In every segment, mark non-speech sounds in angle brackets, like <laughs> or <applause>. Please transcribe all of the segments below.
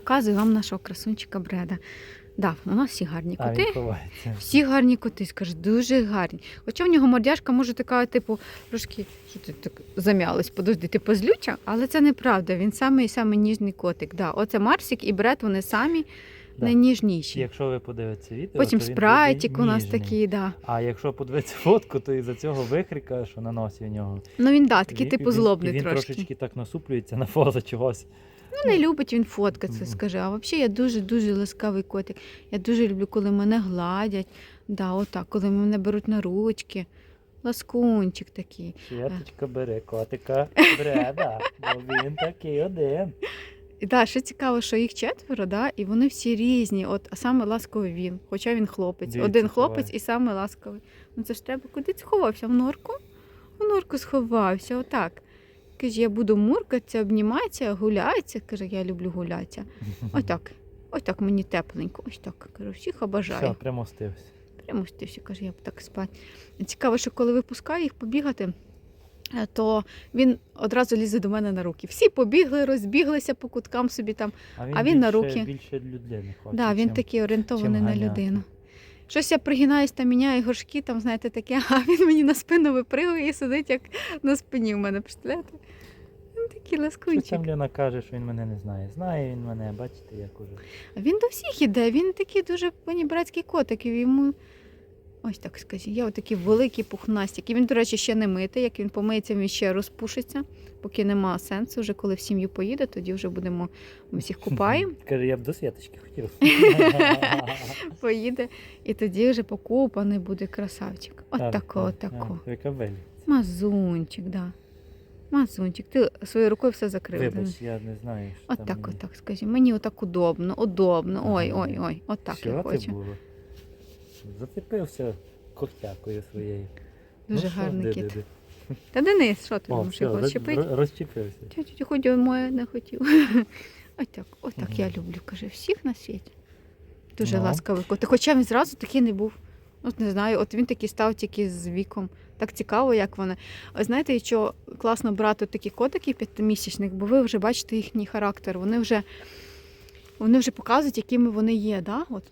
показую вам нашого красунчика Бреда. Да, у нас всі гарні коти. він ховається. Всі гарні коти, скажу, дуже гарні. Хоча в нього мордяшка може така, типу, трошки що ти так зам'ялась, подожди, типу злюча, але це неправда. Він самий самий ніжний котик. Да, оце Марсик і Бред, вони самі Да. найніжніші. Якщо ви подивитеся відео, Потім то він спрайтик у нас такий, да. А якщо подивитися фотку, то із-за цього викрика, що на носі у нього. Ну він да, такий він- типу злобний і він трошки. трошечки так насуплюється на фото чогось. Ну, не любить він фоткатися, скажи. А взагалі я дуже-дуже ласкавий котик. Я дуже люблю, коли мене гладять. Да, отак, коли мене беруть на ручки. Ласкунчик такий. Святочка бере котика бреда, <laughs> бо він такий один. І да, ще цікаво, що їх четверо, да, і вони всі різні. От, а саме ласковий він, хоча він хлопець. Дивіться, Один хлопець ховає. і саме ласковий. Ну це ж треба куди сховався? В норку? В норку сховався, отак. Каже, я буду муркатися, обніматися, гулятися. Каже, я люблю гулятися. <laughs> Отак. Ось так мені тепленько. Ось так. Кажу, всіх обожаю. Все, примостився. Прямо ж ти всі каже, я б так спати. Цікаво, що коли випускаю їх побігати, е, то він одразу лізе до мене на руки. Всі побігли, розбіглися по куткам собі там. А він на більше- руки. Більше людини хоче. да, він чим- такий орієнтований чим на ганяти. людину. Щось я пригинаюсь та міняю горшки, там, знаєте, таке, <laughs> а він мені на спину випригує і сидить, як на спині в мене, представляєте? Він такий Що ласкунчик. там Лена каже, що він мене не знає. Знає він мене, бачите, як уже. А Він до всіх іде, він такий дуже мені братський котик, йому. Ось так скажіть, я отакий великий пухнастик. І він, до речі, ще не митий. Як він помиється, він ще розпушиться, поки нема сенсу. Вже коли в сім'ю поїде, тоді вже будемо ми всіх купаємо, Каже, я б до святочки хотів. <laughs> поїде, і тоді вже покупаний буде красавчик. От Так, тако, так, от тако. а, Яка вель. Мазунчик, да. Мазунчик. Ти своєю рукою все закрив. Вибач, я не знаю, що От там так, мені. от так, скажи. Мені отак удобно, удобно. Ой, Ага. ой, ой, от так що я хочу. було? Зацепився когтякою своєю. Дуже Ну гарний де, кіт. Та Денис, що ти думаєш, його роз- щепить? ро- розчепився. Тетя хоч моє не хотів. <laughs> Отак, отак я люблю, каже, всіх на світі. Дуже Ну. ласкавий кот. Хоча він зразу такий не був. От не знаю, от він такий став тільки з віком. Так цікаво, як вони. А знаєте, що класно брати такі котики п'ятимісячних, бо ви вже бачите їхній характер. Вони вже, вони вже показують, якими вони є. Да? От.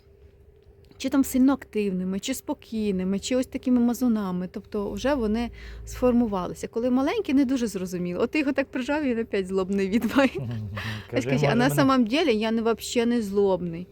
Чи там сильно активними, чи спокійними, чи ось такими мазунами. Тобто вже вони сформувалися. Коли маленькі, не дуже зрозуміло. От ти його так прижав, і він опять злобний від має. <laughs> Скажи, а на самом деле я не вообще не злобний.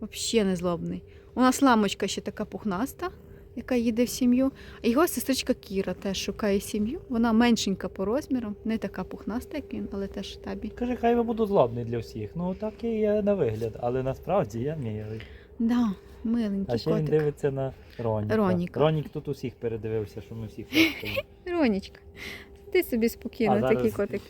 Вообще не злобний. У нас ламочка ще така пухнаста, яка їде в сім'ю. А його сестричка Кіра теж шукає сім'ю. Вона меншенька по розмірам, не така пухнаста, як він, але теж табі. Каже, хай я буду злобний для всіх. Ну так і я на вигляд, але насправді я милий. Да, А миленький ще він дивиться на Роніка. Роніка. Ронік тут усіх передивився, що ми всіх фоткаємо. <laughs> Ронечка, ти собі спокійно, А зараз- котик.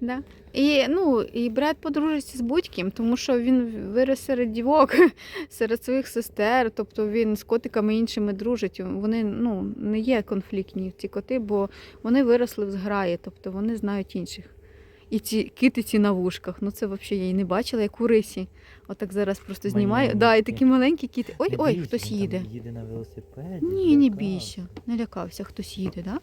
Да. І, ну, і брат подружиться з будь-ким, тому що він вирос серед дівок, <laughs> серед своїх сестер, тобто він з котиками іншими дружить. Вони ну, не є конфліктні ці коти, бо вони виросли в зграї, тобто вони знають інших. І ці китиці на вушках, ну це взагалі я і не бачила, як у рисі. Отак зараз просто знімаю. Да, і такі маленькі кіти. Ой, ой, хтось їде. Їде на велосипеді. Ні, не бійся, не лякався, хтось їде, да?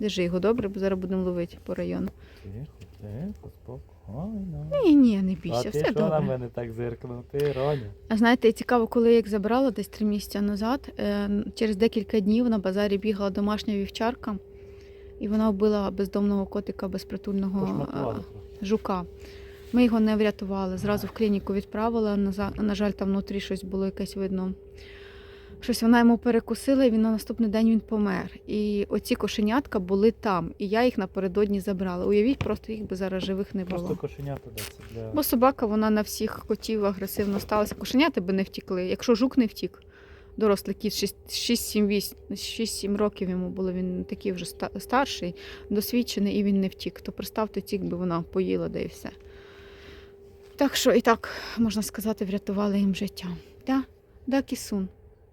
Держи його добре, бо зараз будемо ловити по району. Тихо, тихо, спокійно. Ні, ні, не А бійся, ти все що на добре. мене так зиркнув? Ти Роня. А знаєте, цікаво, коли я їх забрала десь три місяці назад, е, через декілька днів на базарі бігала домашня вівчарка, і вона вбила бездомного котика безпритульного е, жука. Ми його не врятували. Зразу в клініку відправила. На, жаль, там внутрі щось було якесь видно. Щось вона йому перекусила, і він на наступний день він помер. І оці кошенятка були там, і я їх напередодні забрала. Уявіть, просто їх би зараз живих не було. Просто кошенята для. Бо собака вона на всіх котів агресивно сталася. Кошеняти би не втікли. Якщо жук не втік, дорослий кіт 6-7 років йому було, він такий вже старший, досвідчений, і він не втік. То представте, тік би вона поїла, де і все. Так що і так, можна сказати, врятували їм життя. Да, да, кісун.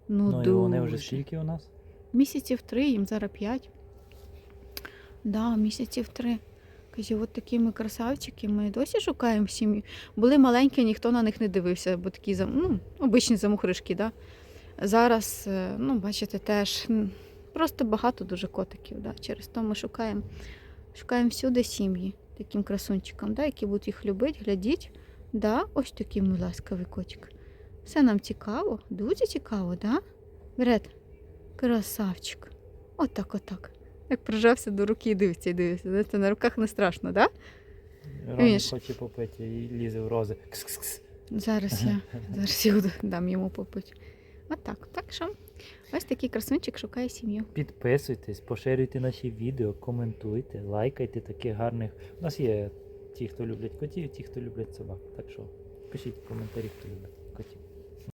Ну, Ну і вони вже скільки у нас? Місяців три, їм зараз п'ять. Да, місяців три. Кажу, от такі ми красавчики, ми досі шукаємо сім'ю. Були маленькі, ніхто на них не дивився, бо такі ну, обичні замухришки. Да? Зараз, е, ну, бачите, теж просто багато дуже котиків. Да? Через то ми шукаємо, шукаємо всюди сім'ї таким красунчикам, да? які будуть їх любити, глядіть, Да? Ось такий мій ласкавий котик. Все нам цікаво, дуже цікаво, да? Берет, красавчик. Отак, отак. Як прижався до руки і дивиться, і дивиться. Знаєте, на руках не страшно, да? Роні хоче попити і лізе в рози. Кс-кс-кс. Зараз я, <laughs> зараз я дам йому попити. Отак. Так що ось такий красунчик шукає сім'ю. Підписуйтесь, поширюйте наші відео, коментуйте, лайкайте таких гарних. У нас є ті, хто люблять котів, ті, хто люблять собак. Так що пишіть в коментарі, хто любить котів.